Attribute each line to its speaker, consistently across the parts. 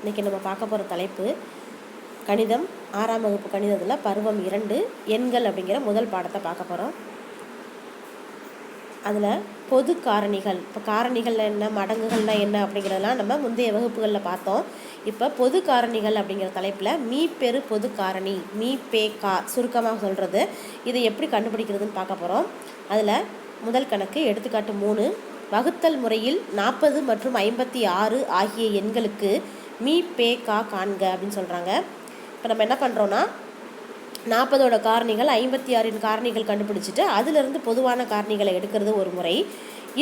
Speaker 1: இன்றைக்கி நம்ம பார்க்க போகிற தலைப்பு கணிதம். ஆறாம் வகுப்பு கணிதத்தில் பருவம் இரண்டு எண்கள் அப்படிங்கிற முதல் பாடத்தை பார்க்க போகிறோம் அதில் பொது காரணிகள் இப்போ காரணிகள் என்ன மடங்குகள்னா என்ன அப்படிங்கிறதெல்லாம் நம்ம முந்தைய வகுப்புகளில் பார்த்தோம். இப்போ பொது காரணிகள் அப்படிங்கிற தலைப்பில் மீ பெரு பொது காரணி மீ பே கா சுருக்கமாக சொல்கிறது இதை எப்படி கண்டுபிடிக்கிறதுன்னு பார்க்க போகிறோம் அதில் முதல் கணக்கு எடுத்துக்காட்டு மூணு வகுத்தல் முறையில் நாற்பது மற்றும் ஐம்பத்தி ஆறு ஆகிய எண்களுக்கு மீ பே கா காண்க அப்படின்னு சொல்கிறாங்க இப்போ நம்ம என்ன பண்ணுறோன்னா நாற்பதோட காரணிகள் ஐம்பத்தி ஆறின் காரணிகள் கண்டுபிடிச்சிட்டு அதிலிருந்து பொதுவான காரணிகளை எடுக்கிறது ஒரு முறை.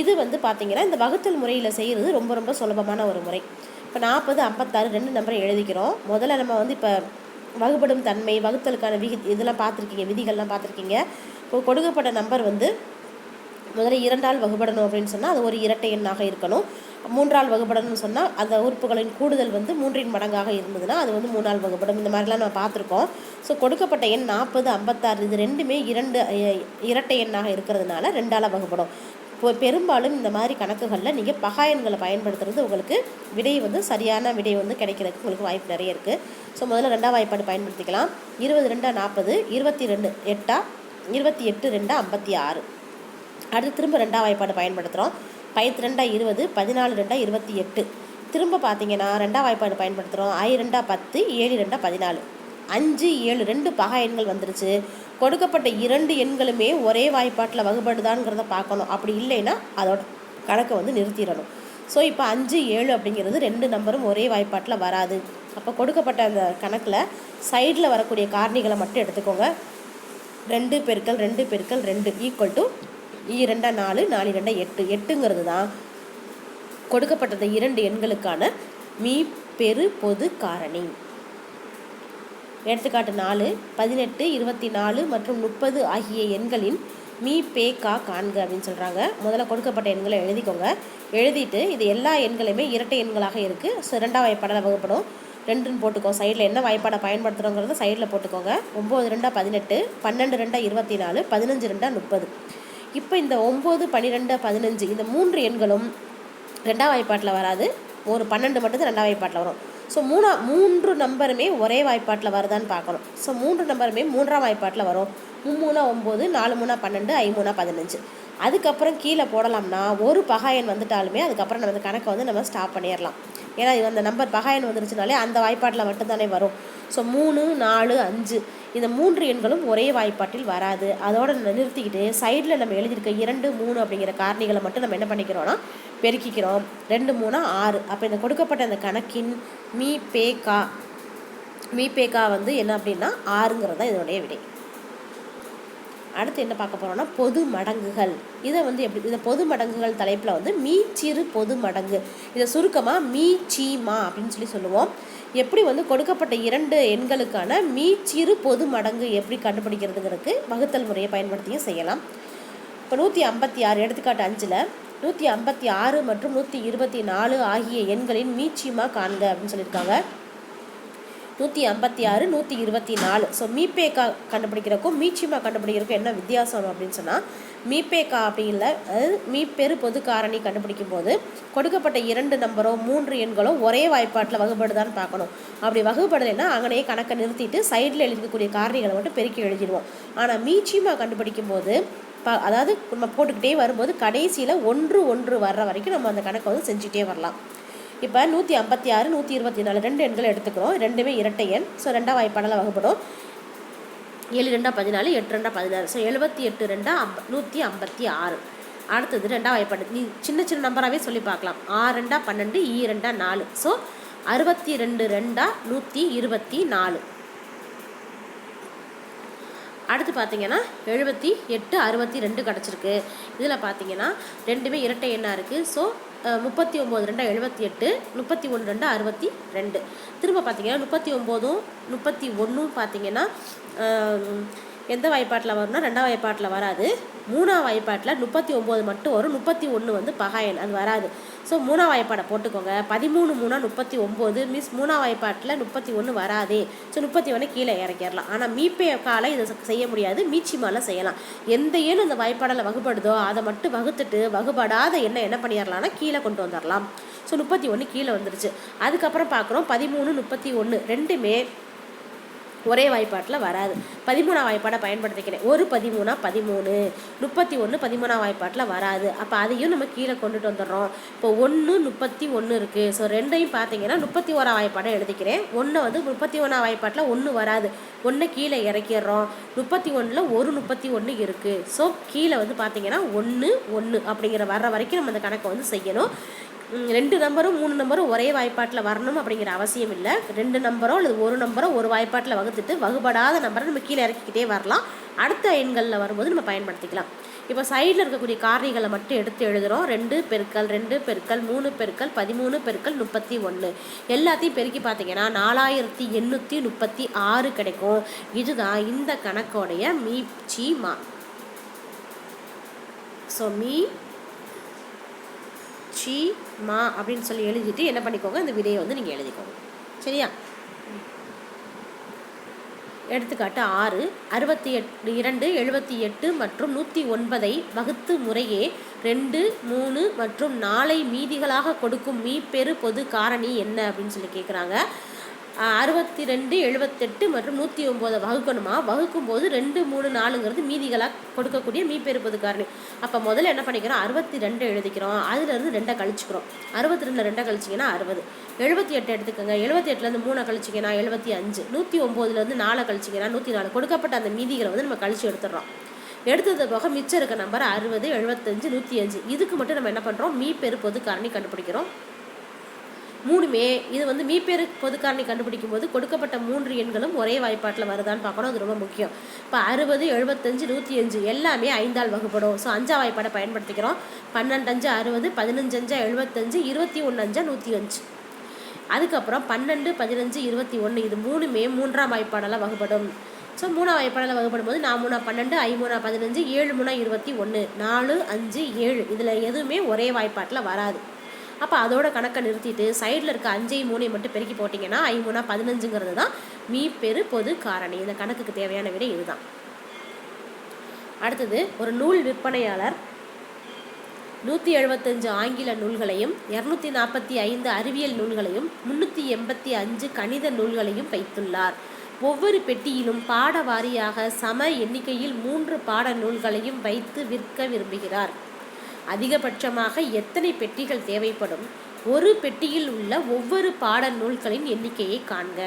Speaker 1: இது வந்து பார்த்திங்கன்னா இந்த வகுத்தல் முறையில் செய்கிறது ரொம்ப ரொம்ப சுலபமான ஒரு முறை. இப்போ நாற்பது ஐம்பத்தாறு ரெண்டு நம்பரை எழுதிக்கிறோம். முதல்ல நம்ம வந்து இப்போ வகுப்படும் தன்மை வகுத்தலுக்கான விகி இதெல்லாம் பார்த்துருக்கீங்க விதிகள்லாம் பார்த்துருக்கீங்க இப்போ கொடுக்கப்பட்ட நம்பர் வந்து முதல்ல இரண்டால் வகுப்படணும் அப்படின்னு சொன்னால் அது ஒரு இரட்டை எண்ணாக இருக்கணும். மூன்றால் வகுப்படம்னு சொன்னால் அந்த உறுப்புகளின் கூடுதல் வந்து மூன்றின் மடங்காக இருந்ததுன்னா அது வந்து மூணால் வகுப்படம் இந்த மாதிரிலாம் நம்ம பார்த்துருக்கோம். ஸோ கொடுக்கப்பட்ட எண் நாற்பது ஐம்பத்தாறு இது ரெண்டுமே இரண்டு இரட்டை எண்ணாக இருக்கிறதுனால ரெண்டால் வகுப்படும் இப்போ பெரும்பாலும் இந்த மாதிரி கணக்குகளில் நீங்கள் பகா எண்களை பயன்படுத்துறது உங்களுக்கு விடை வந்து சரியான விடை வந்து கிடைக்கிறதுக்கு உங்களுக்கு வாய்ப்பு நிறைய இருக்குது ஸோ முதல்ல ரெண்டாம் வாய்ப்பாடு பயன்படுத்திக்கலாம். இருபது ரெண்டா நாற்பது இருபத்தி ரெண்டு எட்டா இருபத்தி எட்டு ரெண்டா ஐம்பத்தி ஆறு. அடுத்து திரும்ப ரெண்டாம் வாய்ப்பாடு பயன்படுத்துகிறோம் பயிற்சி ரெண்டா இருபது பதினாலு ரெண்டா இருபத்தி எட்டு. திரும்ப பார்த்தீங்கன்னா ரெண்டாம் வாய்ப்பாடு பயன்படுத்துகிறோம் ஐ ரெண்டா பத்து ஏழு ரெண்டா பதினாலு. அஞ்சு ஏழு ரெண்டு பகா எண்கள் வந்துருச்சு. கொடுக்கப்பட்ட இரண்டு எண்களுமே ஒரே வாய்ப்பாட்டில் வகுப்படுதாங்கிறத பார்க்கணும். அப்படி இல்லைன்னா அதோட கணக்கை வந்து நிறுத்திடணும். ஸோ இப்போ அஞ்சு ஏழு அப்படிங்கிறது ரெண்டு நம்பரும் ஒரே வாய்ப்பாட்டில் வராது. அப்போ கொடுக்கப்பட்ட அந்த கணக்கில் சைடில் வரக்கூடிய காரணிகளை மட்டும் எடுத்துக்கோங்க. ரெண்டு பெருக்கள் ரெண்டு பெருக்கள் ரெண்டு ஈக்குவல் டு இரண்டா நாலு நாலு இரண்டா எட்டு. எட்டுங்கிறது தான் கொடுக்கப்பட்டது இரண்டு எண்களுக்கான மீ பெரு பொது காரணி. எடுத்துக்காட்டு நாலு பதினெட்டு இருபத்தி நாலு மற்றும் முப்பது ஆகிய எண்களின் மீ பே கா காண்க அப்படின்னு சொல்கிறாங்க முதல்ல கொடுக்கப்பட்ட எண்களை எழுதிக்கோங்க. எழுதிட்டு இது எல்லா எண்களையுமே இரட்டை எண்களாக இருக்குது ரெண்டாம் வாய்ப்பாடில் வகுப்படும் ரெண்டுன்னு போட்டுக்கோ. சைடில் என்ன வாய்ப்பாடை பயன்படுத்துகிறோங்கிறத சைடில் போட்டுக்கோங்க. ஒம்பது ரெண்டா பதினெட்டு பன்னெண்டு ரெண்டா இருபத்தி நாலு பதினஞ்சு ரெண்டா முப்பது. இப்போ இந்த ஒம்பது பன்னிரெண்டு பதினஞ்சு இந்த மூன்று எண்களும் ரெண்டாம் வாய்ப்பாட்டில் வராது. ஒரு பன்னெண்டு மட்டும் ரெண்டாம் வாய்ப்பாட்டில் வரும். ஸோ மூணா மூன்று நம்பருமே ஒரே வாய்ப்பாட்டில் வருதான்னு பார்க்கணும். ஸோ மூன்று நம்பருமே மூன்றாம் வாய்ப்பாட்டில் வரும். மும்மூணா ஒம்பது நாலு மூணா பன்னெண்டு ஐமூணா பதினஞ்சு. அதுக்கப்புறம் கீழே போடலாம்னா ஒரு பகாயன் வந்துட்டாலுமே அதுக்கப்புறம் நம்ம கணக்கை வந்து நம்ம ஸ்டாப் பண்ணிடலாம். ஏன்னா இது அந்த நம்பர் பகாயன் வந்துருச்சுனாலே அந்த வாய்ப்பாட்டில் மட்டும்தானே வரும். ஸோ மூணு நாலு அஞ்சு இந்த மூன்று எண்களும் ஒரே வாய்ப்பாட்டில் வராது. அதோட நிறுத்திக்கிட்டு சைடில் நம்ம எழுதியிருக்க இரண்டு மூணு அப்படிங்கிற காரணிகளை மட்டும் நம்ம என்ன பண்ணிக்கிறோம்னா பெருக்கிக்கிறோம். ரெண்டு மூணு ஆறு. அப்போ இந்த கொடுக்கப்பட்ட அந்த கணக்கின் மீ பேக்கா மீ பேக்கா வந்து என்ன அப்படின்னா ஆறுங்கிறது தான் இதனுடைய விடை. அடுத்து என்ன பார்க்க போகிறோம்னா பொது மடங்குகள். இதை வந்து எப்படி இந்த பொது மடங்குகள் தலைப்பில் வந்து மீச்சிறு பொது மடங்கு. இதை சுருக்கமாக மீ சீமா அப்படின்னு சொல்லி சொல்லுவோம். எப்படி வந்து கொடுக்கப்பட்ட இரண்டு எண்களுக்கான மீச்சிறு பொது மடங்கு எப்படி கண்டுபிடிக்கிறதுங்கிறதுக்கு வகுத்தல் முறையை பயன்படுத்தியும் செய்யலாம். இப்போ நூற்றி ஐம்பத்தி ஆறு எடுத்துக்காட்டு அஞ்சில் நூற்றி ஐம்பத்தி ஆறு மற்றும் நூற்றி இருபத்தி நாலு ஆகிய எண்களின் மீச்சிமா காண்க அப்படின்னு சொல்லியிருக்காங்க. நூற்றி ஐம்பத்தி ஆறு நூற்றி இருபத்தி நாலு. ஸோ மீபேக்கா கண்டுபிடிக்கிறக்கும் மீச்சிமா கண்டுபிடிக்கிறக்கும் என்ன வித்தியாசம் அப்படின்னு சொன்னால் மீபேக்கா அப்படின்ல அதாவது மீப்பெரு பொது காரணி கண்டுபிடிக்கும் போது கொடுக்கப்பட்ட இரண்டு நம்பரோ மூன்று எண்களோ ஒரே வாய்ப்பாட்டில் வகுப்படுதான்னு பார்க்கணும். அப்படி வகுப்படலைன்னா அங்கனையே கணக்கை நிறுத்திட்டு சைடில் எழுதிக்கக்கூடிய காரணிகளை மட்டும் பெருக்கி எழுதிடுவோம். ஆனால் மீச்சிமா கண்டுபிடிக்கும் போது ப அதாவது நம்ம போட்டுக்கிட்டே வரும்போது கடைசியில் ஒன்று ஒன்று வர்ற வரைக்கும் நம்ம அந்த கணக்கை வந்து செஞ்சுட்டே வரலாம். இப்போ நூற்றி ஐம்பத்தி ஆறு நூற்றி இருபத்தி நாலு ரெண்டு எண்களை எடுத்துக்கிறோம். ரெண்டுமே இரட்டை எண். ஸோ ரெண்டாம் வாய்ப்பாடில் வகுப்படும். ஏழு ரெண்டா பதினாலு எட்டு ரெண்டா பதினாறு. ஸோ எழுபத்தி எட்டு ரெண்டா அம்ப நூற்றி ஐம்பத்தி ஆறு. அடுத்தது ரெண்டாம் வாய்ப்பாடு நீ சின்ன சின்ன நம்பராகவே சொல்லி பார்க்கலாம். ஆறு ரெண்டா பன்னெண்டு ஈ ரெண்டா நாலு. ஸோ அறுபத்தி ரெண்டு ரெண்டா நூற்றி இருபத்தி நாலு. அடுத்து பார்த்தீங்கன்னா எழுபத்தி எட்டு அறுபத்தி ரெண்டு கிடச்சிருக்கு. இதில் பார்த்தீங்கன்னா ரெண்டுமே இரட்டை எண்ணாக இருக்குது ஸோ முப்பத்தி ஒம்பது ரெண்டா எழுபத்தி எட்டு முப்பத்தி ஒன்று ரெண்டா அறுபத்தி ரெண்டு. திரும்ப பார்த்தீங்கன்னா முப்பத்தி ஒம்போதும் முப்பத்தி ஒன்றும் பார்த்தீங்கன்னா எந்த வாய்ப்பாட்டில் வரும்னா ரெண்டாம் வாய்ப்பாட்டில் வராது. மூணாம் வாய்ப்பாட்டில் முப்பத்தி ஒம்பது மட்டும் வரும். முப்பத்தி ஒன்று வந்து பகாயன் அது வராது. ஸோ மூணாம் வாய்ப்பாடை போட்டுக்கோங்க. பதிமூணு மூணா முப்பத்தி ஒம்பது மீன்ஸ் மூணாம் வாய்ப்பாட்டில் முப்பத்தி ஒன்று வராதே. ஸோ முப்பத்தி ஒன்று கீழே இறக்கிடலாம். ஆனால் மீப்பே காலை இதை செய்ய முடியாது. மீச்சி மாலை செய்யலாம். எந்த ஏன்னு அந்த வாய்ப்பாடில் வகுப்படுதோ அதை மட்டும் வகுத்துட்டு வகுபடாத என்ன என்ன பண்ணிடலாம்னா கீழே கொண்டு வந்துடலாம். ஸோ முப்பத்தி ஒன்று கீழே வந்துருச்சு. அதுக்கப்புறம் பார்க்குறோம் பதிமூணு முப்பத்தி ஒன்று ரெண்டுமே ஒரே வாய்ப்பாட்டில் வராது. பதிமூணாம் வாய்ப்பாடை பயன்படுத்திக்கிறேன். ஒரு பதிமூணா பதிமூணு. முப்பத்தி ஒன்று பதிமூணாம் வாய்ப்பாட்டில் வராது. அப்போ அதையும் நம்ம கீழே கொண்டுட்டு வந்துடுறோம். இப்போ ஒன்று முப்பத்தி ஒன்று இருக்குது ஸோ ரெண்டையும் பார்த்தீங்கன்னா முப்பத்தி ஓராம் வாய்ப்பாடை எழுதிக்கிறேன். ஒன்று வந்து முப்பத்தி ஒன்றாம் வாய்ப்பாட்டில் ஒன்று வராது. ஒன்று கீழே இறக்கிடுறோம். முப்பத்தி ஒன்றில் ஒரு முப்பத்தி ஒன்று இருக்குது ஸோ கீழே வந்து பார்த்தீங்கன்னா ஒன்று ஒன்று அப்படிங்கிற வர்ற வரைக்கும் நம்ம அந்த கணக்கை வந்து செய்யணும். ரெண்டு நம்பரும் மூணு நம்பரும் ஒரே வாய்ப்பாட்டில் வரணும் அப்படிங்கிற அவசியம் இல்லை. ரெண்டு நம்பரோ அல்லது ஒரு நம்பரோ ஒரு வாய்ப்பாட்டில் வகுத்துட்டு வகுபடாத நம்பரை நம்ம கீழே இறக்கிக்கிட்டே வரலாம். அடுத்த எண்களில் வரும்போது நம்ம பயன்படுத்திக்கலாம். இப்போ சைடில் இருக்கக்கூடிய காரணிகளை மட்டும் எடுத்து எழுதுகிறோம் ரெண்டு பெருக்கள் ரெண்டு பெருக்கள் மூணு பெருக்கள் பதிமூணு பெருக்கள் முப்பத்தி ஒன்று எல்லாத்தையும் பெருக்கி பார்த்தீங்கன்னா நாலாயிரத்தி எண்ணூற்றி முப்பத்தி ஆறு கிடைக்கும். இதுதான் இந்த கணக்கோடைய மீ மா. ஸோ மீ சி மா அப்படின்னு சொல்லி எழுதிட்டு என்ன பண்ணிக்கோங்க இந்த விடையை வந்து நீங்கள் எழுதிக்கோங்க. சரியா? எடுத்துக்காட்டு ஆறு அறுபத்தி எட்டு இரண்டு எழுபத்தி எட்டு மற்றும் நூற்றி ஒன்பதை வகுத்து முறையே ரெண்டு மூணு மற்றும் நாளை மீதிகளாக கொடுக்கும் மீப்பெரு பொது காரணி என்ன அப்படின்னு சொல்லி கேட்குறாங்க அறுபத்தி ரெண்டு எழுபத்தெட்டு மற்றும் நூற்றி ஒம்போதை வகுக்கணுமா? வகுக்கும் போது ரெண்டு மூணு நாலுங்கிறது மீதிகளாக கொடுக்கக்கூடிய மீப்பெருப்பது காரணி அப்போ முதல்ல என்ன பண்ணிக்கிறோம்? அறுபத்தி ரெண்டு எழுதிக்கிறோம். அதுலேருந்து ரெண்டை கழிச்சுக்கிறோம். அறுபத்தி ரெண்டு ரெண்டை கழிச்சிங்கன்னா அறுபது. எழுபத்தி எட்டு எடுத்துக்கோங்க. எழுபத்தி எட்டுலேருந்து மூணை கழிச்சிங்கன்னா எழுபத்தி அஞ்சு நூற்றி ஒம்போதுலேருந்து நாலை கழிச்சிங்கன்னா நூற்றி நாலு கொடுக்கப்பட்ட அந்த மீதிகளை வந்து நம்ம கழிச்சு எடுத்துடுறோம். எடுத்தது போக மிச்சம் இருக்க நம்பர் அறுபது எழுபத்தஞ்சு நூற்றி அஞ்சு இதுக்கு மட்டும் நம்ம என்ன பண்ணுறோம் மீ பெருப்பது காரணி கண்டுபிடிக்கிறோம். மூணுமே இது வந்து மீப்பேரு பொதுக்காரணி கண்டுபிடிக்கும் போது கொடுக்கப்பட்ட மூன்று எண்களும் ஒரே வாய்ப்பாட்டில் வருதான்னு பார்க்கணும். அது ரொம்ப முக்கியம். இப்போ அறுபது எழுபத்தஞ்சு நூற்றி அஞ்சு எல்லாமே ஐந்தால் வகுப்படும். ஸோ அஞ்சா வாய்ப்பாடை பயன்படுத்திக்கிறோம். பன்னெண்டு அஞ்சு அறுபது பதினஞ்சு அஞ்சா எழுபத்தஞ்சு இருபத்தி ஒன்று அஞ்சா நூற்றி அஞ்சு அதுக்கப்புறம் பன்னெண்டு பதினஞ்சு இருபத்தி ஒன்று இது மூணுமே மூன்றாம் வாய்ப்பாடெல்லாம் வகுப்படும். ஸோ மூணாம் வாய்ப்பாடில் வகுப்படும் போது நான் மூணா பன்னெண்டு ஐ மூணா பதினஞ்சு ஏழு மூணா இருபத்தி ஒன்று நாலு அஞ்சு ஏழு இதில் எதுவுமே ஒரே வாய்ப்பாட்டில் வராது. அப்போ அதோட கணக்கை நிறுத்திட்டு சைடில் இருக்க அஞ்சையும் மூணையும் மட்டும் பெருக்கி போட்டிங்கன்னா ஐமூணா பதினஞ்சுங்கிறது தான் மீ பெரு பொது காரணி. இந்த கணக்குக்கு தேவையான விடை இதுதான். அடுத்தது ஒரு நூல் விற்பனையாளர் நூற்றி எழுபத்தஞ்சு ஆங்கில நூல்களையும் இரநூத்தி நாற்பத்தி ஐந்து அறிவியல் நூல்களையும் முந்நூற்றி எண்பத்தி அஞ்சு கணித நூல்களையும் வைத்துள்ளார். ஒவ்வொரு பெட்டியிலும் பாட வாரியாக சம எண்ணிக்கையில் மூன்று பாட நூல்களையும் வைத்து விற்க விரும்புகிறார். அதிகபட்சமாக எத்தனை பெட்டிகள் தேவைப்படும்? ஒரு பெட்டியில் உள்ள ஒவ்வொரு பாட நூல்களின் எண்ணிக்கையை காண்க.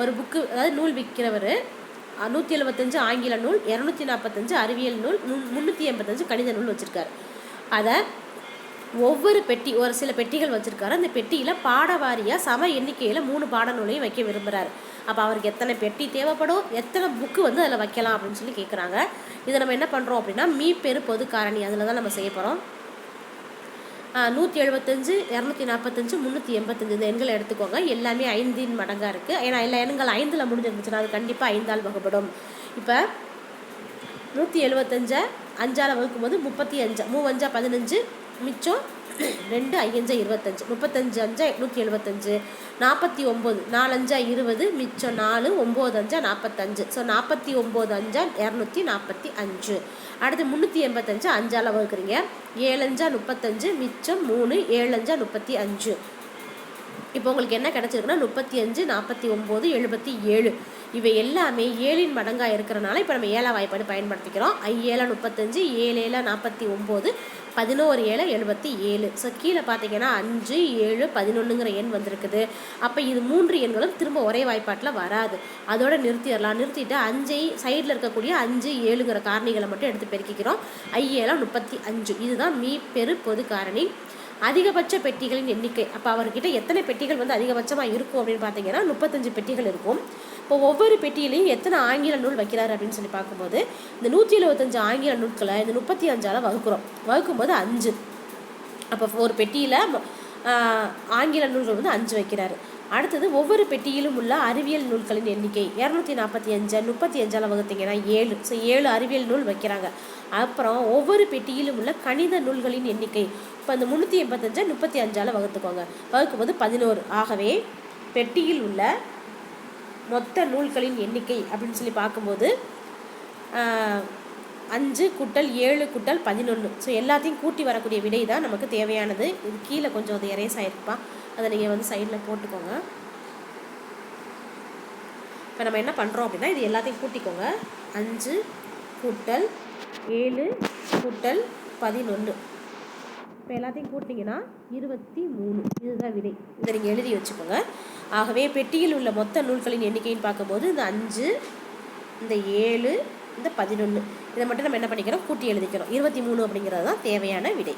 Speaker 1: ஒரு புக்கு அதாவது நூல் விற்கிறவர் நூற்றி எழுபத்தஞ்சு ஆங்கில நூல் இரநூத்தி நாற்பத்தஞ்சு அறிவியல் நூல் முந்நூற்றி எண்பத்தஞ்சு கணித நூல் வச்சுருக்காரு. அதை ஒவ்வொரு பெட்டி ஒரு சில பெட்டிகள் வச்சுருக்காரு. அந்த பெட்டியில் பாடவாரியாக சம எண்ணிக்கையில் மூணு பாடநூலையும் வைக்க விரும்புகிறாரு அப்போ அவருக்கு எத்தனை பெட்டி தேவைப்படும் எத்தனை புக்கு வந்து அதில் வைக்கலாம் அப்படின்னு சொல்லி கேட்குறாங்க இதை நம்ம என்ன பண்ணுறோம் அப்படின்னா மீ பெரு பொது காரணி அதில் தான் நம்ம செய்ய போகிறோம் நூற்றி எழுபத்தஞ்சு இரநூத்தி நாற்பத்தஞ்சு முந்நூற்றி எண்பத்தஞ்சு இந்த எண்களை எடுத்துக்கோங்க. எல்லாமே ஐந்தின் மடங்காக இருக்குது ஏன்னா எல்லா எண்கள் ஐந்தில் முடிஞ்சிருந்துச்சுன்னா அது கண்டிப்பாக ஐந்தால் வகுப்படும் இப்போ நூற்றி எழுபத்தஞ்சை அஞ்சால் வகுக்கும்போது முப்பத்தி அஞ்சா மூவஞ்சா பதினஞ்சு மிச்சம் ரெண்டு ஐயஞ்சா இருபத்தஞ்சு முப்பத்தஞ்சு அஞ்சா எட்நூற்றி எழுபத்தஞ்சு நாற்பத்தி ஒம்பது நாலஞ்சா இருபது மிச்சம் நாலு ஒம்பது அஞ்சா நாற்பத்தஞ்சு. ஸோ நாற்பத்தி ஒம்பது அஞ்சா இரநூத்தி நாற்பத்தி அஞ்சு. அடுத்து முந்நூற்றி எண்பத்தஞ்சு அஞ்சால் வகுக்கிறீங்க. ஏழஞ்சா முப்பத்தஞ்சு மிச்சம் மூணு ஏழஞ்சா முப்பத்தி அஞ்சு. இப்போ உங்களுக்கு என்ன கிடச்சிருக்குன்னா முப்பத்தி அஞ்சு நாற்பத்தி ஒம்பது எழுபத்தி ஏழு இவை எல்லாமே ஏழின் மடங்காக இருக்கிறனால இப்போ நம்ம ஏழா வாய்ப்பாடு பயன்படுத்திக்கிறோம். ஐ ஏழா முப்பத்தஞ்சு ஏழு ஏழா நாற்பத்தி ஒம்பது பதினோரு ஏழை எழுபத்தி ஏழு ஸோ கீழே பார்த்தீங்கன்னா அஞ்சு ஏழு பதினொன்றுங்கிற எண் வந்திருக்குது. அப்போ இது மூன்று எண்களும் திரும்ப ஒரே வாய்ப்பாட்டில் வராது. அதோட நிறுத்திடலாம். நிறுத்திட்டு அஞ்சை சைடில் இருக்கக்கூடிய அஞ்சு ஏழுங்கிற காரணிகளை மட்டும் எடுத்து பெருக்கிக்கிறோம். ஐ முப்பத்தி அஞ்சு இதுதான் மீ பெரு பொது காரணி. அதிகபட்ச பெட்டிகளின் எண்ணிக்கை. அப்போ அவர்கிட்ட எத்தனை பெட்டிகள் வந்து அதிகபட்சமாக இருக்கும் அப்படின்னு பார்த்தீங்கன்னா முப்பத்தஞ்சு பெட்டிகள் இருக்கும். இப்போ ஒவ்வொரு பெட்டியிலையும் எத்தனை ஆங்கில நூல் வைக்கிறாரு அப்படின்னு சொல்லி பார்க்கும்போது இந்த நூற்றி எழுபத்தஞ்சு ஆங்கில நூல்களை இந்த முப்பத்தி அஞ்சால் வகுக்கிறோம். வகுக்கும்போது அஞ்சு. அப்போ ஒரு பெட்டியில் ஆங்கில நூல்கள் வந்து அஞ்சு வைக்கிறாரு. அடுத்தது ஒவ்வொரு பெட்டியிலும் உள்ள அறிவியல் நூல்களின் எண்ணிக்கை. இரநூத்தி நாற்பத்தி அஞ்சு முப்பத்தி அஞ்சால் வகுத்தீங்கன்னா ஏழு ஸோ ஏழு அறிவியல் நூல் வைக்கிறாங்க. அப்புறம் ஒவ்வொரு பெட்டியிலும் உள்ள கணித நூல்களின் எண்ணிக்கை. இப்போ அந்த முந்நூற்றி எண்பத்தஞ்சு முப்பத்தி அஞ்சால் வகுத்துக்கோங்க. வகுக்கும்போது பதினோரு. ஆகவே பெட்டியில் உள்ள மொத்த நூல்களின் எண்ணிக்கை அப்படின்னு சொல்லி பார்க்கும்போது அஞ்சு குட்டல் ஏழு குட்டல் பதினொன்று ஸோ எல்லாத்தையும் கூட்டி வரக்கூடிய விடை தான் நமக்கு தேவையானது. இது கீழே கொஞ்சம் அது எரேஸ் ஆகிருப்பா அதை நீங்கள் வந்து சைடில் போட்டுக்கோங்க. இப்போ நம்ம என்ன பண்ணுறோம் அப்படின்னா இது எல்லாத்தையும் கூட்டிக்கோங்க. அஞ்சு கூட்டல் ஏழு கூட்டல் பதினொன்று இப்போ எல்லாத்தையும் கூட்டிங்கன்னா இருபத்தி மூணு. இதுதான் விடை. இதை நீங்கள் எழுதி வச்சுக்கோங்க. ஆகவே பெட்டியில் உள்ள மொத்த நூல்களின் எண்ணிக்கைன்னு பார்க்கும்போது இந்த அஞ்சு இந்த ஏழு இந்த பதினொன்று இதை மட்டும் நம்ம என்ன பண்ணிக்கிறோம்? கூட்டி எழுதிக்கிறோம். இருபத்தி மூணு அப்படிங்கிறது தான் தேவையான விடை.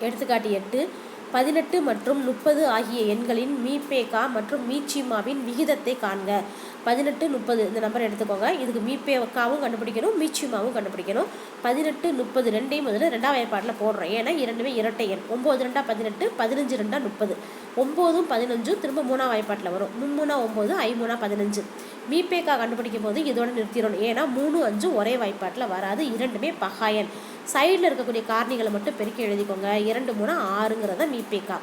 Speaker 1: எடுத்துக்காட்டு எட்டு. பதினெட்டு மற்றும் முப்பது ஆகிய எண்களின் மீபேகா மற்றும் மீச்சிமாவின் விகிதத்தை காண்க. பதினெட்டு முப்பது இந்த நம்பர் எடுத்துக்கோங்க. இதுக்கு மீபேக்காவும் கண்டுபிடிக்கணும் மீச்சிமாவும் கண்டுபிடிக்கணும். பதினெட்டு முப்பது ரெண்டையும் முதல்ல ரெண்டாம் வகைப்பாட்டில் போடுறோம். ஏன்னா இரண்டுமே இரட்டை எண். ஒம்பது ரெண்டா பதினெட்டு பதினஞ்சு ரெண்டா முப்பது. ஒம்போதும் பதினஞ்சும் திரும்ப மூணாம் வாய்ப்பாட்டில் வரும். மும்மூணா ஒம்பது ஐமூணா பதினஞ்சு. மீபேக்கா கண்டுபிடிக்கும் போது இதோட நிறுத்திடணும் ஏன்னா மூணு அஞ்சும் ஒரே வாய்ப்பாட்டில் வராது. இரண்டுமே பகாயன் சைடில் இருக்கக்கூடிய காரணிகளை மட்டும் பெருக்கி எழுதிக்கோங்க. இரண்டு மூணா ஆறுங்கிறத மீபேக்கா.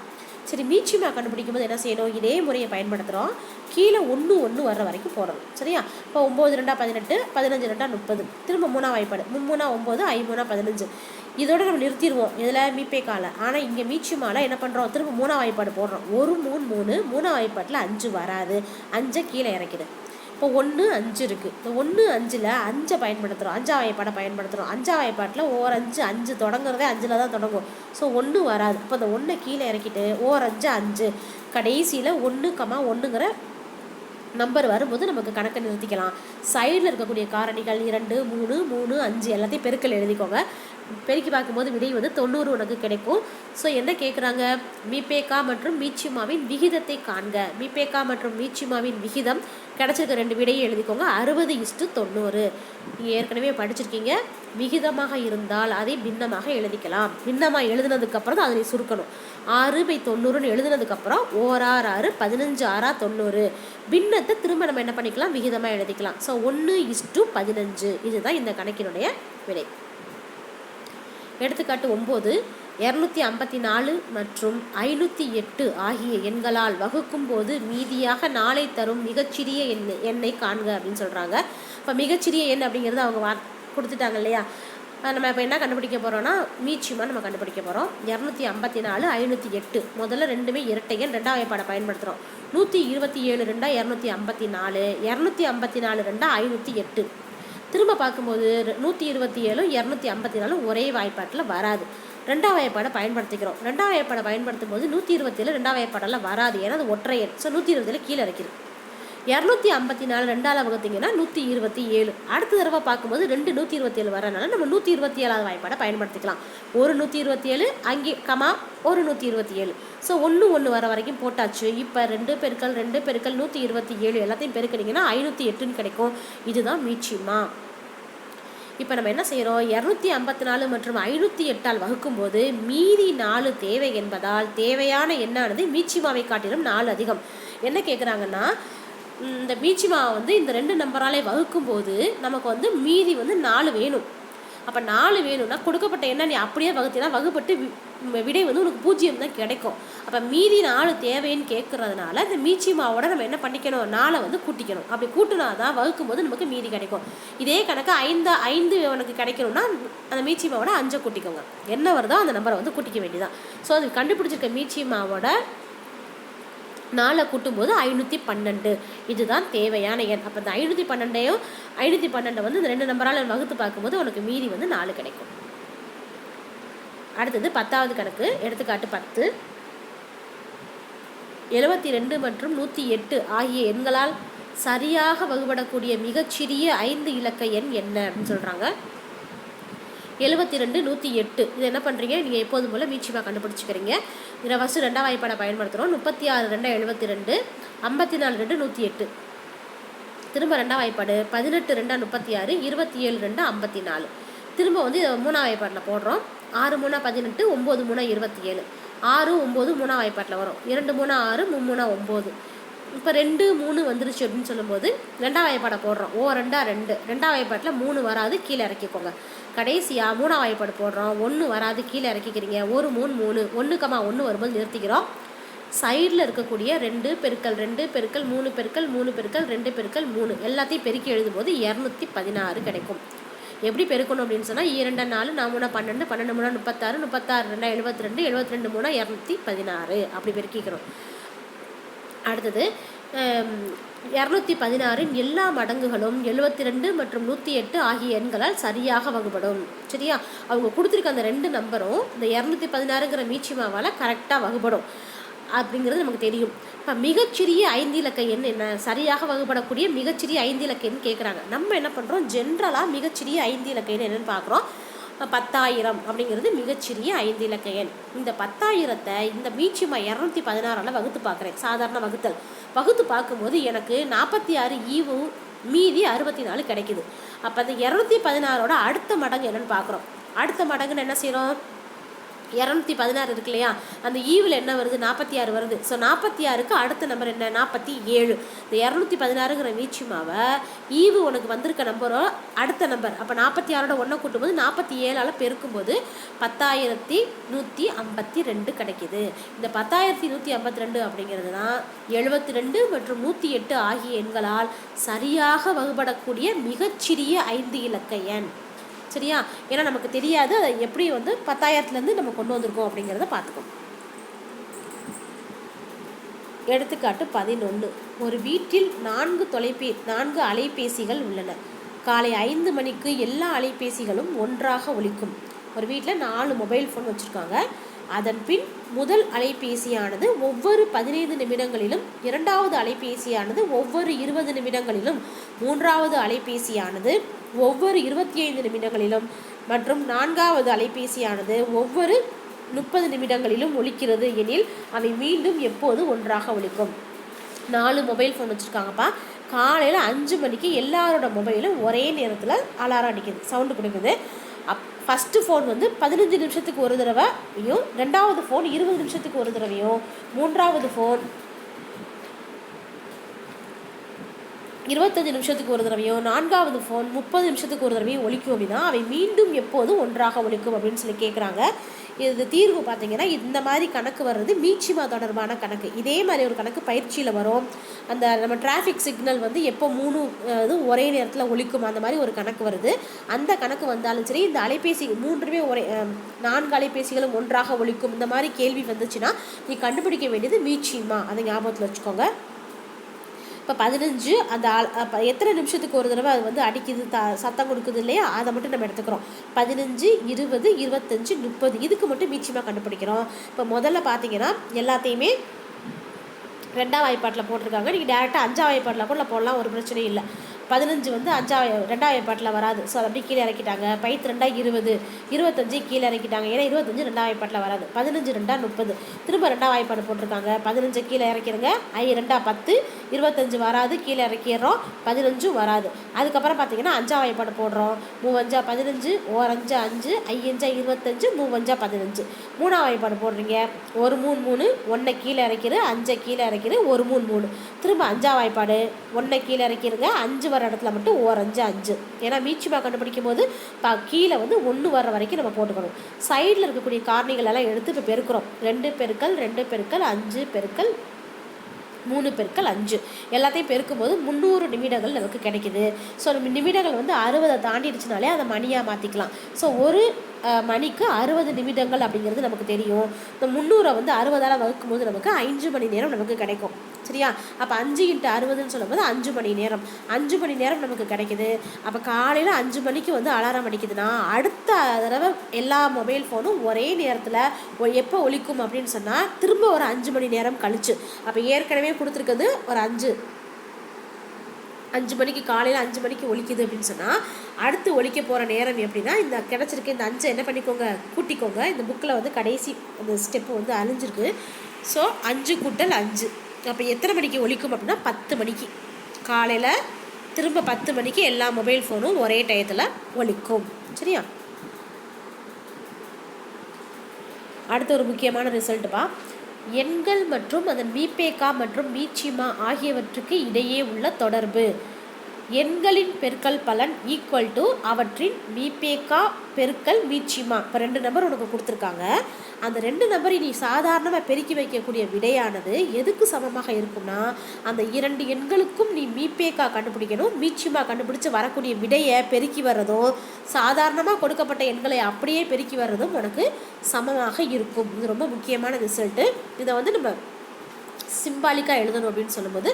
Speaker 1: சரி மீச்சிமா கண்டுபிடிக்கும் போது என்ன செய்யணும்? இதே முறையை பயன்படுத்துகிறோம் கீழே ஒன்று ஒன்று வர்ற வரைக்கும் போடணும். சரியா? இப்போ ஒம்பது ரெண்டா பதினெட்டு பதினஞ்சு ரெண்டா முப்பது. திரும்ப மூணா வாய்ப்பாடு. மும்மூணா ஒம்பது ஐமூணா பதினஞ்சு. இதோட நம்ம நிறுத்திடுவோம். இதில் மீப்பேக்கால ஆனால் இங்கே மீச்சுமால என்ன பண்ணுறோம் திரும்ப மூணாம் வாய்ப்பாடு போடுறோம். ஒரு மூணு மூணு மூணாம் வாய்ப்பாட்டில் அஞ்சு வராது. அஞ்சை கீழே இறக்கிடு. இப்போ ஒன்று அஞ்சு இருக்குது இந்த ஒன்று அஞ்சில் அஞ்சை பயன்படுத்துகிறோம் அஞ்சாம் வாய்ப்பாடை பயன்படுத்துகிறோம் அஞ்சாம் வாய்ப்பாட்டில் ஓர் அஞ்சு அஞ்சு தொடங்குறதே அஞ்சில் தான் தொடங்கும். ஸோ ஒன்று வராது. இப்போ இந்த ஒன்றை கீழே இறக்கிட்டு ஓர் அஞ்சு அஞ்சு. கடைசியில் ஒன்று கமா ஒன்றுங்கிற நம்பர் வரும்போது நமக்கு கணக்கை நிறுத்திக்கலாம். சைடில் இருக்கக்கூடிய காரணிகள் இரண்டு மூணு மூணு அஞ்சு எல்லாத்தையும் பெருக்கல் எழுதிக்கோங்க. பெருக்கி பார்க்கும்போது விடை வந்து தொண்ணூறு உனக்கு கிடைக்கும். ஸோ என்ன கேட்குறாங்க மீபேக்கா மற்றும் மீச்சிமாவின் விகிதத்தை காண்க. மீபேக்கா மற்றும் மீச்சிமாவின் விகிதம் கிடச்சிருக்க ரெண்டு விடையை எழுதிக்கோங்க. அறுபது இஷ்டு தொண்ணூறு. நீங்கள் ஏற்கனவே படிச்சிருக்கீங்க. விகிதமாக இருந்தால் அதை பின்னமாக எழுதிக்கலாம். பின்னமாக எழுதுனதுக்கப்புறம் தான் அதை சுருக்கணும். ஆறு பை தொண்ணூறுன்னு எழுதுனதுக்கப்புறம் ஓராறு ஆறு பதினஞ்சு ஆறா தொண்ணூறு. பின்னத்தை திரும்ப நம்ம என்ன பண்ணிக்கலாம்? விகிதமாக எழுதிக்கலாம். ஸோ ஒன்று இஷ்டு பதினஞ்சு. இதுதான் இந்த கணக்கினுடைய விடை. எடுத்துக்காட்டு ஒம்பது இரநூத்தி ஐம்பத்தி நாலு மற்றும் ஐநூற்றி எட்டு ஆகிய எண்களால் வகுக்கும்போது மீதியாக நாளை தரும் மிகச்சிறிய எண் எண்ணை காண்க அப்படின்னு சொல்கிறாங்க இப்போ மிகச்சிறிய எண் அப்படிங்கிறது அவங்க வார் கொடுத்துட்டாங்க இல்லையா? நம்ம இப்போ என்ன கண்டுபிடிக்க போகிறோம்னா மீச்சியமாக நம்ம கண்டுபிடிக்க போகிறோம் இரநூத்தி ஐம்பத்தி நாலு ஐநூற்றி எட்டு முதல்ல ரெண்டுமே இரட்டை எண் ரெண்டாம் வகைப்பாடை பயன்படுத்துகிறோம் நூற்றி இருபத்தி ஏழு ரெண்டா இரநூத்தி ஐம்பத்தி நாலு இரநூத்தி ஐம்பத்தி நாலு ரெண்டா ஐநூற்றி எட்டு. திரும்ப பார்க்கும்போது நூற்றி இருபத்தி ஏழும் இரநூத்தி ஐம்பத்தி நாலும் ஒரே வாய்ப்பாட்டில் வராது. ரெண்டாம் வாய்ப்பாடை பயன்படுத்திக்கிறோம். ரெண்டாம் வாய்ப்பாடை பயன்படுத்தும் போது நூற்றி இருபத்தேழு ரெண்டாம் வாய்ப்பாடெல்லாம் வராது. ஏன்னா அது ஒற்றை எண். ஸோ நூற்றி இருபத்தேழு கீழே இறக்கிது இரநூத்தி ஐம்பத்தி நாலு ரெண்டாவது வகுத்தீங்கன்னா நூற்றி இருபத்தி ஏழு. அடுத்த தடவை பார்க்கும்போது ரெண்டு நூற்றி இருபத்தி ஏழு வரனால நம்ம நூற்றி இருபத்தி ஏழாவது வாய்ப்பாடை பயன்படுத்திக்கலாம். ஒரு நூற்றி இருபத்தி ஏழு அங்கே கமா ஒரு நூற்றி இருபத்தி ஏழு. ஸோ ஒன்று ஒன்று வர வரைக்கும் போட்டாச்சு. இப்போ ரெண்டு பெருக்கள் ரெண்டு பெருக்கள் நூற்றி இருபத்தி ஏழு எல்லாத்தையும் பெருக்கினீங்கன்னா ஐநூற்றி எட்டுன்னு கிடைக்கும். இதுதான் மீச்சிமா இப்போ நம்ம என்ன செய்கிறோம் இரநூத்தி ஐம்பத்தி நாலு மற்றும் ஐநூற்றி எட்டால் வகுக்கும்போது மீதி நாலு தேவை என்பதால் தேவையான எண்ணானது மீச்சிமாவை காட்டிலும் நாலு அதிகம். என்ன கேட்குறாங்கன்னா இந்த மீச்சிமாவை வந்து இந்த ரெண்டு நம்பராலே வகுக்கும்போது நமக்கு வந்து மீதி வந்து நாலு வேணும். அப்போ நாலு வேணும்னா கொடுக்கப்பட்ட எண்ணெய் நீ அப்படியே வகுத்தினா வகுப்பட்டு வி- விடை வந்து உனக்கு பூஜ்ஜியம் தான் கிடைக்கும். அப்போ மீதி நாலு தேவைன்னு கேட்குறதுனால இந்த மீச்சிமாவோட நம்ம என்ன பண்ணிக்கணும்? நாளை வந்து கூட்டிக்கணும். அப்படி கூட்டினா தான் வகுக்கும் போது நமக்கு மீதி கிடைக்கும். இதே கணக்கு ஐந்து ஐந்து உனக்கு கிடைக்கணும்னா அந்த மீச்சி மாவோட அஞ்சை கூட்டிக்கோங்க. என்ன வருதோ அந்த நம்பரை வந்து கூட்டிக்க வேண்டியதான் ஸோ அது கண்டுபிடிச்சிருக்க மீச்சி மாவோட நாளை கூட்டும்போது ஐநூற்றி பன்னெண்டு. இதுதான் தேவையான எண். அப்போ இந்த ஐநூற்றி பன்னெண்டையும் ஐநூற்றி பன்னெண்டை வந்து இந்த ரெண்டு நம்பரால் வகுத்து பார்க்கும்போது உனக்கு மீதி வந்து நாலு கிடைக்கும். அடுத்தது பத்தாவது கணக்கு எடுத்துக்காட்டு பத்து. எழுபத்தி ரெண்டு மற்றும் நூற்றி எட்டு ஆகிய எண்களால் சரியாக வகுபடக்கூடிய மிகச்சிறிய ஐந்து இலக்க எண் என்ன அப்படின்னு சொல்கிறாங்க எழுபத்தி ரெண்டு நூற்றி எட்டு. இது என்ன பண்ணுறீங்க நீங்கள் எப்போதும் போல் மீச்சிமா கண்டுபிடிச்சிக்கிறீங்க. இதில் ஃபஸ்ட்டு ரெண்டாம் வாய்ப்பாடை பயன்படுத்துகிறோம் முப்பத்தி ஆறு ரெண்டா எழுபத்தி ரெண்டு ஐம்பத்தி நாலு ரெண்டு நூற்றி எட்டு. திரும்ப ரெண்டாம் வாய்ப்பாடு பதினெட்டு ரெண்டா முப்பத்தி ஆறு இருபத்தி ஏழு ரெண்டா ஐம்பத்தி நாலு திரும்ப வந்து இதை மூணாம் வாய்ப்பாட்டில் போடுறோம். ஆறு மூணா பதினெட்டு ஒம்பது மூணா இருபத்தி ஏழு ஆறு ஒம்பது மூணாம் வாய்ப்பாட்டில் வரும். இரண்டு மூணு ஆறு மூணா ஒம்பது. இப்போ ரெண்டு மூணு வந்துருச்சு அப்படின்னு சொல்லும்போது ரெண்டாம் வாய்ப்பாடை போடுறோம். ஓ ரெண்டா ரெண்டு. ரெண்டாம் வாய்ப்பாட்டில் மூணு வராது. கீழே இறக்கிக்கோங்க. கடைசியாக மூணாம் வாய்ப்பாடு போடுறோம். ஒன்று வராது கீழே இறக்கிக்கிறீங்க. ஒரு மூணு மூணு ஒன்றுக்கமா ஒன்று வரும்போது நிறுத்திக்கிறோம். சைடில் இருக்கக்கூடிய ரெண்டு பெருக்கல் ரெண்டு பெருக்கல் மூணு பெருக்கல் மூணு பெருக்கல் ரெண்டு பெருக்கல் மூணு எல்லாத்தையும் பெருக்கி எழுதும்போது இரநூத்தி பதினாறு கிடைக்கும். எப்படி பெருக்கணும் அப்படின்னு சொன்னால் இரண்டு நாலு நான் மூணு பன்னெண்டு பன்னெண்டு மூணா முப்பத்தாறு முப்பத்தாறு ரெண்டா எழுபத்தி ரெண்டு எழுபத்தி ரெண்டு மூணா இரநூத்தி பதினாறு அப்படி பெருக்கிக்கிறோம். அடுத்தது இரநூத்தி பதினாறின் எல்லா மடங்குகளும் எழுபத்தி ரெண்டு மற்றும் நூற்றி எட்டு ஆகிய எண்களால் சரியாக வகுப்படும் சரியா? அவங்க கொடுத்துருக்க அந்த ரெண்டு நம்பரும் இந்த இரநூத்தி பதினாறுங்கிற மீச்சிமாவால் கரெக்டாக வகுப்படும் அப்படிங்கிறது நமக்கு தெரியும். இப்போ மிகச்சிறிய ஐந்து இலக்க எண் என்ன? சரியாக வகுப்படக்கூடிய மிகச்சிறிய ஐந்து இலக்க எண் கேட்குறாங்க நம்ம என்ன பண்ணுறோம் ஜென்ரலாக மிகச்சிறிய ஐந்து இலக்க எண் என்னென்னு பார்க்குறோம் பத்தாயிரம் அப்படிங்கிறது மிகச்சிறிய ஐந்து இலக்க எண். இந்த பத்தாயிரத்தை இந்த மீச்சிமா இரநூத்தி பதினாறால் வகுத்து பார்க்குறேன். சாதாரண வகுத்தல். வகுத்து பார்க்கும்போது எனக்கு நாற்பத்தி ஆறு ஈவு மீதி அறுபத்தி நாலு கிடைக்குது. அப்போ அந்த இரநூத்தி பதினாறோட அடுத்த மடங்கு என்னென்னு பார்க்குறோம். அடுத்த மடங்குன்னு என்ன செய்கிறோம் இரநூத்தி பதினாறு இருக்கு இல்லையா? அந்த ஈவில் என்ன வருது? நாற்பத்தி ஆறு வருது. ஸோ நாற்பத்தி ஆறுக்கு அடுத்த நம்பர் என்ன? நாற்பத்தி ஏழு. இந்த இரநூத்தி பதினாறுங்கிற மீச்சிமாவை ஈவு உனக்கு வந்திருக்க நம்பரோ அடுத்த நம்பர் அப்போ நாற்பத்தி ஆறோட ஒன்றை கூட்டும்போது நாற்பத்தி ஏழால் பெருக்கும்போது பத்தாயிரத்தி நூற்றி ஐம்பத்தி ரெண்டு கிடைக்கிது. இந்த பத்தாயிரத்தி நூற்றி ஐம்பத்தி ரெண்டு அப்படிங்கிறது தான் எழுபத்தி ரெண்டு மற்றும் நூற்றி எட்டு ஆகிய எண்களால் சரியாக வகுபடக்கூடிய மிகச்சிறிய ஐந்து இலக்க எண். சரியா? ஏன்னா நமக்கு தெரியாது. அதை எப்படி வந்து பத்தாயிரத்துலேருந்து நம்ம கொண்டு வந்திருக்கோம் அப்படிங்கிறத பார்த்துக்கோம் எடுத்துக்காட்டு பதினொன்று ஒரு வீட்டில் நான்கு தொலைபே நான்கு அலைபேசிகள் உள்ளன. காலை ஐந்து மணிக்கு எல்லா அலைபேசிகளும் ஒன்றாக ஒழிக்கும் ஒரு வீட்டில் நாலு மொபைல் ஃபோன் வச்சுருக்காங்க. அதன் பின் முதல் அலைபேசியானது ஒவ்வொரு பதினைந்து நிமிடங்களிலும் இரண்டாவது அலைபேசியானது ஒவ்வொரு இருபது நிமிடங்களிலும் மூன்றாவது அலைபேசியானது ஒவ்வொரு இருபத்தி ஐந்து நிமிடங்களிலும் மற்றும் நான்காவது அலைபேசியானது ஒவ்வொரு முப்பது நிமிடங்களிலும் ஒழிக்கிறது எனில் அவை மீண்டும் எப்போது ஒன்றாக ஒழிக்கும் நாலு மொபைல் ஃபோன் வச்சுருக்காங்கப்பா. காலையில் அஞ்சு மணிக்கு எல்லாரோட மொபைலும் ஒரே நேரத்தில் அலாரம் அடிக்குது சவுண்டு கொடுக்குது. அப் ஃபஸ்ட்டு ஃபோன் வந்து பதினஞ்சு நிமிஷத்துக்கு ஒரு தடவையும் ரெண்டாவது ஃபோன் இருபது நிமிஷத்துக்கு ஒரு தடவையும் மூன்றாவது ஃபோன் இருபத்தஞ்சு நிமிஷத்துக்கு ஒரு தடவையும் நான்காவது ஃபோன் முப்பது நிமிஷத்துக்கு ஒரு தடவையும் ஒழிக்கும் அப்படின்னா அவை மீண்டும் எப்போதும் ஒன்றாக ஒழிக்கும் அப்படின்னு சொல்லி கேட்குறாங்க இது தீர்வு பார்த்தீங்கன்னா இந்த மாதிரி கணக்கு வர்றது மீச்சிமா தொடர்பான கணக்கு. இதே மாதிரி ஒரு கணக்கு பயிற்சியில் வரும். அந்த நம்ம டிராஃபிக் சிக்னல் வந்து எப்போ மூணு இது ஒரே நேரத்தில் ஒழிக்கும் அந்த மாதிரி ஒரு கணக்கு வருது. அந்த கணக்கு வந்தாலும் சரி இந்த அலைபேசி மூன்றுமே ஒரே நான்கு அலைபேசிகளும் ஒன்றாக ஒழிக்கும் இந்த மாதிரி கேள்வி வந்துச்சுன்னா நீ கண்டுபிடிக்க வேண்டியது மீச்சிமா அதை ஞாபகத்தில் வச்சுக்கோங்க. இப்போ பதினஞ்சு அந்த ஆள் எத்தனை நிமிஷத்துக்கு ஒரு தடவை அது வந்து அடிக்குது த சத்தம் கொடுக்குது இல்லையா? அதை மட்டும் நம்ம எடுத்துக்கிறோம். பதினஞ்சு இருபது இருபத்தஞ்சு முப்பது இதுக்கு மட்டும் மீச்சியமாக கண்டுபிடிக்கிறோம். இப்போ முதல்ல பார்த்தீங்கன்னா எல்லாத்தையுமே ரெண்டாம் வாய்ப்பாட்டில் போட்டிருக்காங்க. நீங்கள் டேரெக்டாக அஞ்சாம் வாய்ப்பாட்டில் கூட போடலாம் ஒரு பிரச்சனையும் இல்லை. பதினஞ்சு வந்து அஞ்சாவது ரெண்டாவது பாட்டில் வராது. ஸோ அதை அப்படியே கீழே இறக்கிட்டாங்க. பைத்து ரெண்டா இருபது இருபத்தஞ்சு கீழே இறக்கிட்டாங்க. ஏன்னா இருபத்தஞ்சு ரெண்டாவது பாட்டில் வராது. பதினஞ்சு ரெண்டா முப்பது. திரும்ப ரெண்டாம் வாய்ப்பாடு போட்டிருக்காங்க. பதினஞ்சு கீழே இறக்கிடுங்க. ஐ ரெண்டா பத்து இருபத்தஞ்சு வராது. கீழே இறக்கிடுறோம். பதினஞ்சும் வராது. அதுக்கப்புறம் பார்த்தீங்கன்னா அஞ்சாம் வாய்ப்பாடு போடுறோம். மூவஞ்சா பதினஞ்சு ஓரஞ்சா அஞ்சு ஐயஞ்சா இருபத்தஞ்சு மூவஞ்சா பதினஞ்சு. மூணாம் வாய்ப்பாடு போடுறீங்க. ஒரு மூணு மூணு ஒன்றை கீழே இறக்கிடு அஞ்சை கீழே இறக்கிடு ஒரு மூணு மூணு. திரும்ப அஞ்சாம் வாய்ப்பாடு ஒன்றை கீழே இறக்கிடுங்க. அஞ்சு வர இடத்துல மட்டும் ஓர் அஞ்சு ஏன்னா மீச்சுமா கண்டுபிடிக்கும் போது பா கீழே வந்து ஒன்று வர்ற வரைக்கும் நம்ம போட்டுக்கணும். சைடில் இருக்கக்கூடிய காரணிகள் எல்லாம் எடுத்து இப்போ பெருக்கிறோம். ரெண்டு பெருக்கல் ரெண்டு பெருக்கல் அஞ்சு பெருக்கல் மூணு பெருக்கள் அஞ்சு. எல்லாத்தையும் பெருக்கும்போது முந்நூறு நிமிடங்கள் நமக்கு கிடைக்கிது. ஸோ நிமிடங்கள் வந்து அறுபதை தாண்டிடுச்சுனாலே அதை மணியாக மாற்றிக்கலாம் ஸோ ஒரு மணிக்கு அறுபது நிமிடங்கள் அப்படிங்கிறது நமக்கு தெரியும். இந்த முந்நூறை வந்து அறுபதால் வகுக்கும்போது நமக்கு அஞ்சு மணி நேரம் நமக்கு கிடைக்கும். சரியா? அப்போ அஞ்சு இன்ட்டு அறுபதுன்னு சொல்லும்போது அஞ்சு மணி நேரம். அஞ்சு மணி நேரம் நமக்கு கிடைக்குது. அப்போ காலையில் அஞ்சு மணிக்கு வந்து அலாரம் அடிக்குதுன்னா அடுத்த தடவை எல்லா மொபைல் ஃபோனும் ஒரே நேரத்தில் எப்போ ஒழிக்கும் அப்படின்னு சொன்னால் திரும்ப ஒரு அஞ்சு மணி நேரம் கழிச்சு. அப்போ ஏற்கனவே கொடுத்துருக்குது ஒரு அஞ்சு. அஞ்சு மணிக்கு காலையில் அஞ்சு மணிக்கு ஒழிக்குது அப்படின்னு சொன்னால் அடுத்து ஒழிக்க போகிற நேரம் எப்படின்னா இந்த கிடச்சிருக்கு இந்த அஞ்சு என்ன பண்ணிக்கோங்க கூட்டிக்கோங்க. இந்த புக்கில் வந்து கடைசி அந்த ஸ்டெப்பு வந்து அழிஞ்சிருக்கு. ஸோ அஞ்சு கூட்டல் அஞ்சு. அப்போ எத்தனை மணிக்கு ஒழிக்கும் அப்படின்னா பத்து மணிக்கு. காலையில் திரும்ப பத்து மணிக்கு எல்லா மொபைல் ஃபோனும் ஒரே டயத்தில் ஒழிக்கும் சரியா? அடுத்த ஒரு முக்கியமான ரிசல்ட்டுப்பா எண்கள் மற்றும் அதன் மீபேகா மற்றும் மீச்சிமா ஆகியவற்றுக்கு இடையே உள்ள தொடர்பு. எண்களின் பெருக்கல் பலன் ஈக்குவல் டு அவற்றின் மீபேக்கா பெருக்கல் மீச்சிமா இப்போ ரெண்டு நம்பர் உனக்கு கொடுத்துருக்காங்க. அந்த ரெண்டு நம்பரை நீ சாதாரணமாக பெருக்கி வைக்கக்கூடிய விடையானது எதுக்கு சமமாக இருக்கும்னா அந்த இரண்டு எண்களுக்கும் நீ மீபேக்கா கண்டுபிடிக்கணும் மீச்சிமா கண்டுபிடிச்சு வரக்கூடிய விடையை பெருக்கி வர்றதும் சாதாரணமாக கொடுக்கப்பட்ட எண்களை அப்படியே பெருக்கி வர்றதும் உனக்கு சமமாக இருக்கும். இது ரொம்ப முக்கியமான ரிசல்ட்டு இதை வந்து நம்ம சிம்பாலிக்காக எழுதணும் அப்படின்னு சொல்லும்போது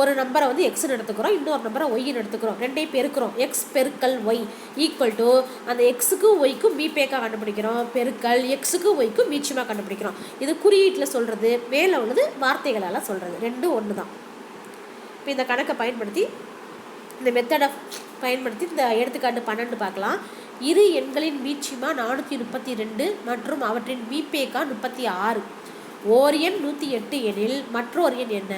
Speaker 1: ஒரு நம்பரை வந்து எக்ஸ்னு எடுத்துக்கிறோம் இன்னொரு நம்பரை ஒய் எடுத்துக்கிறோம் ரெண்டையும் பெருக்கிறோம். எக்ஸ் பெருக்கல் ஒய் ஈக்குவல் டு அந்த எக்ஸுக்கும் ஒய்க்கும் மீபேக்காக கண்டுபிடிக்கிறோம். பெருக்கல் எக்ஸுக்கும் ஒய்க்கும் மீச்சமாக கண்டுபிடிக்கிறோம். இது குறியீட்டில் சொல்கிறது மேலே உள்ளது வார்த்தைகளால் சொல்கிறது ரெண்டும் ஒன்று தான் இப்போ இந்த கணக்கை பயன்படுத்தி இந்த மெத்தடை பயன்படுத்தி இந்த எடுத்துக்காட்டு பன்னெண்டு பார்க்கலாம். இரு எண்களின் மீச்சிமா நானூற்றி முப்பத்தி ரெண்டு மற்றும் அவற்றின் மீபேக்கா முப்பத்தி ஆறு. ஓர் எண் நூற்றி எட்டு எனில் மற்றொரு எண் என்ன?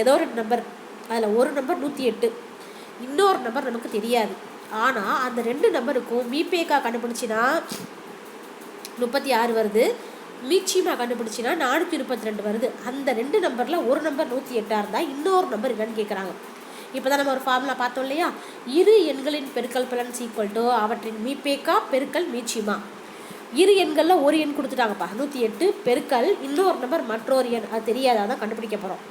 Speaker 1: ஏதோ ஒரு நம்பர் அதில் ஒரு நம்பர் நூற்றி எட்டு. இன்னொரு நம்பர் நமக்கு தெரியாது. ஆனால் அந்த ரெண்டு நம்பருக்கும் மீபேக்கா கண்டுபிடிச்சின்னா முப்பத்தி ஆறு வருது. மீச்சிமா கண்டுபிடிச்சின்னா நானூற்றி முப்பத்தி ரெண்டு வருது. அந்த ரெண்டு நம்பரில் ஒரு நம்பர் நூற்றி எட்டாக இருந்தால் இன்னொரு நம்பர் என்னன்னு கேட்குறாங்க இப்போ தான் நம்ம ஒரு ஃபார்முலா பார்த்தோம் இல்லையா? இரு எண்களின் பெருக்கல் பலன் ஈக்குவல் டு அவற்றின் மீபேக்கா பெருக்கல் மீச்சிமா இரு எண்களில் ஒரு எண் கொடுத்துட்டாங்கப்பா. நூற்றி எட்டு பெருக்கல் இன்னொரு நம்பர் மற்றொரு எண். அது தெரியாதான் கண்டுபிடிக்க போகிறோம்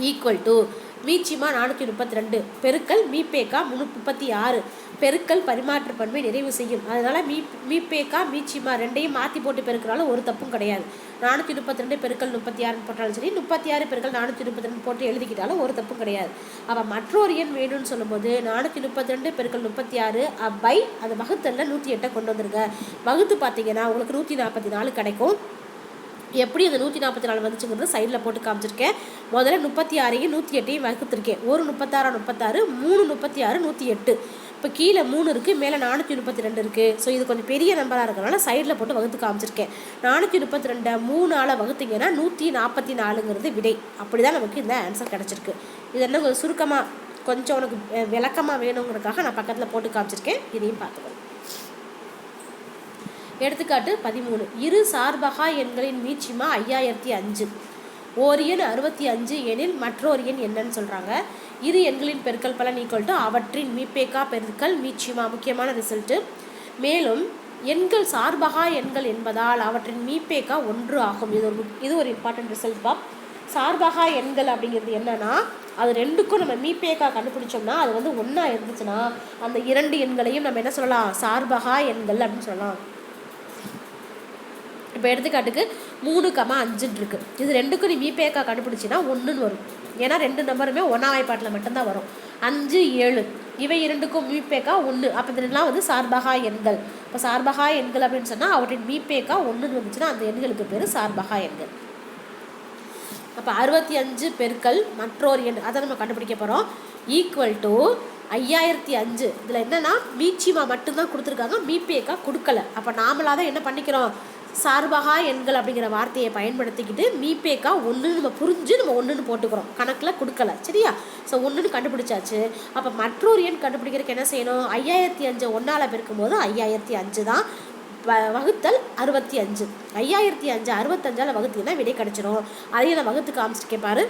Speaker 1: ஈக்குவல் டு மீச்சிமா நானூற்றி முப்பத்தி ரெண்டு. பெருக்கல் மீபேக்கா முந்நூற்றி முப்பத்தி ஆறு. பெருக்கல் பரிமாற்ற பண்பை நிறைவு செய்யும். அதனால் மீ மீபேக்கா மீச்சிமா ரெண்டையும் மாற்றி போட்டு பெருக்கிறாலும் ஒரு தப்பும் கிடையாது. நானூற்றி முப்பத்தி ரெண்டு பெருக்கல் முப்பத்தி ஆறுன்னு போட்டாலும் சரி முப்பத்தி ஆறு பெருக்கல் நானூற்றி முப்பத்தி ரெண்டு போட்டு எழுதிக்கிட்டாலும் ஒரு தப்பும் கிடையாது. அப்போ மற்றொரு எண் வேணும்னு சொல்லும்போது நானூற்றி முப்பத்தி ரெண்டு பெருக்கல் முப்பத்தி ஆறு பை அது வகுத்தல்ல நூற்றி எட்டை கொண்டு வந்துருங்க வகுத்து பார்த்தீங்கன்னா உங்களுக்கு நூற்றி நாற்பத்தி நாலு கிடைக்கும். எப்படி அந்த நூற்றி நாற்பத்தி நாலு வந்துச்சுங்கிறது சைடில் போட்டு காமிச்சிருக்கேன். முதல்ல முப்பத்தி ஆறையும் நூற்றி எட்டையும் வகுத்துருக்கேன். ஒரு முப்பத்தாறு முப்பத்தாறு மூணு முப்பத்தி ஆறு நூற்றி எட்டு. இப்போ கீழே மூணு இருக்குது மேலே நானூற்றி முப்பத்தி ரெண்டு இருக்குது ஸோ இது கொஞ்சம் பெரிய நம்பராக இருக்கிறனால சைடில் போட்டு வகுத்து காமிச்சிருக்கேன். நானூற்றி முப்பத்தி ரெண்டை மூணு வகுத்திங்கன்னா வகுத்தீங்கன்னா நூற்றி நாற்பத்தி நாலுங்கிறது விடை. அப்படி தான் நமக்கு இந்த ஆன்சர் கிடச்சிருக்கு. இது என்ன கொஞ்சம் சுருக்கமாக கொஞ்சம் உனக்கு விளக்கமாக வேணுங்கிறதுக்காக நான் பக்கத்தில் போட்டு காமிச்சிருக்கேன். இதையும் பார்த்துக்கணும் எடுத்துக்காட்டு பதிமூணு. இரு சார்பகா எண்களின் மீச்சிமா ஐயாயிரத்தி அஞ்சு. ஓர் எண் அறுபத்தி அஞ்சு எனில் மற்றொரு எண் என்னன்னு சொல்கிறாங்க இரு எண்களின் பெருக்கல் பலன் ஈக்குவல் டு அவற்றின் மீப்பேக்கா பெருக்கல் மீச்சிமா முக்கியமான ரிசல்ட்டு மேலும் எண்கள் சார்பகா எண்கள் என்பதால் அவற்றின் மீப்பேக்கா ஒன்று ஆகும். இது ஒரு இது ஒரு இம்பார்ட்டன்ட் ரிசல்ட் பா சார்பகா எண்கள் அப்படிங்கிறது என்னன்னா அது ரெண்டுக்கும் நம்ம மீப்பேக்கா கண்டுபிடிச்சோம்னா அது வந்து ஒன்றா இருந்துச்சுன்னா அந்த இரண்டு எண்களையும் நம்ம என்ன சொல்லலாம்? சார்பகா எண்கள் அப்படின்னு சொல்லலாம். இப்போ எடுத்துக்காட்டுக்கு மூணு கமா அஞ்சுன்னு இருக்கு. இது ரெண்டுக்கும் நீ மீபேக்கா கண்டுபிடிச்சின்னா ஒன்றுன்னு வரும். ஏன்னா ரெண்டு நம்பருமே ஒன்றாம் வாய்ப்பாட்டில் மட்டும்தான் வரும். அஞ்சு ஏழு. இவை இரண்டுக்கும் மீபேக்கா ஒன்று அப்போ இதெல்லாம் வந்து சார்பகா எண்கள். இப்போ சார்பகா எண்கள் அப்படின்னு சொன்னால் அவற்றின் மீபேக்கா ஒன்றுன்னு வந்துச்சுன்னா அந்த எண்களுக்கு பேர் சார்பகா எண்கள். அப்போ அறுபத்தி அஞ்சு பெருக்கள் மற்றொரு எண். அதை நம்ம கண்டுபிடிக்க போகிறோம் ஈக்குவல் டு ஐயாயிரத்தி அஞ்சு. இதில் என்னென்னா மீச்சிமா மட்டும்தான் கொடுத்துருக்காங்க. மீபேக்கா கொடுக்கல. அப்போ நாமளாக தான் என்ன பண்ணிக்கிறோம்? சார்பகா எண்கள் அப்படிங்கிற வார்த்தையை பயன்படுத்திக்கிட்டு மீபேக்கா ஒன்றுன்னு நம்ம புரிஞ்சு நம்ம ஒன்றுன்னு போட்டுக்கிறோம். கணக்கில் கொடுக்கல. சரியா? ஸோ ஒன்றுன்னு கண்டுபிடிச்சாச்சு. அப்போ மற்றொரு எண் கண்டுபிடிக்கிறதுக்கு என்ன செய்யணும்? ஐயாயிரத்தி அஞ்சு ஒன்றால் பெருக்கும்போது ஐயாயிரத்தி அஞ்சு தான். வ- வகுத்தல் அறுபத்தி அஞ்சு. ஐயாயிரத்தி அஞ்சு அறுபத்தஞ்சால் வகுத்தீங்கன்னா விடை கிடச்சிரும். அதையும் நான் வகுத்து காமிச்சிட்டு கேட்பாரு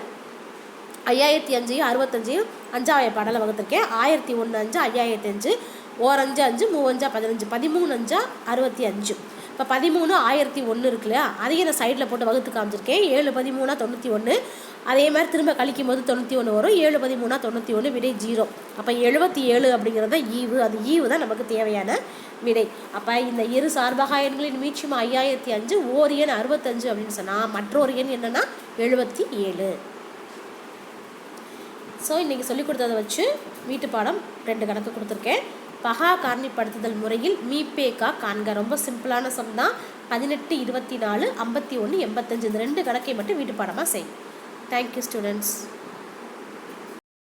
Speaker 1: ஐயாயிரத்தி அஞ்சையும் அறுபத்தஞ்சையும் அஞ்சாவது பாடலை வகுத்திருக்கேன். ஆயிரத்தி ஒன்று அஞ்சு ஐயாயிரத்தி அஞ்சு ஓரஞ்சு அஞ்சு மூவஞ்சா பதினஞ்சு. பதிமூணு அஞ்சா அறுபத்தி அஞ்சு. இப்போ பதிமூணு ஆயிரத்தி ஒன்று இருக்கு இல்லையா? அதையும் நான் சைடில் போட்டு வகுத்து காமிச்சிருக்கேன். ஏழு பதிமூணா தொண்ணூற்றி ஒன்று அதே மாதிரி திரும்ப கழிக்கும் போது தொண்ணூற்றி ஒன்று வரும். ஏழு பதிமூணா தொண்ணூற்றி ஒன்று விடை ஜீரோ. அப்போ எழுபத்தி ஏழு அப்படிங்கிறது தான் ஈவு. அது ஈவு தான் நமக்கு தேவையான விடை. அப்போ இந்த இரு சார்பகா எண்களின் மீட்சியம் ஐயாயிரத்தி அஞ்சு ஓர் எண் அறுபத்தஞ்சு அப்படின்னு சொன்னால் மற்றொரு எண் என்னன்னா எழுபத்தி ஏழு. ஸோ இன்றைக்கி சொல்லிக் கொடுத்ததை வச்சு வீட்டு பாடம் ரெண்டு கணக்கு கொடுத்துருக்கேன். பகா காரணிப்படுத்துதல் முறையில் மீபேகா காண்க. ரொம்ப சிம்பிளான சம் தான். பதினெட்டு இருபத்தி நாலு ஐம்பத்தி ஒன்று எண்பத்தஞ்சு இந்த ரெண்டு கணக்கை மட்டும் வீட்டு பாடமாக செய்யும் தேங்க்யூ ஸ்டூடெண்ட்ஸ்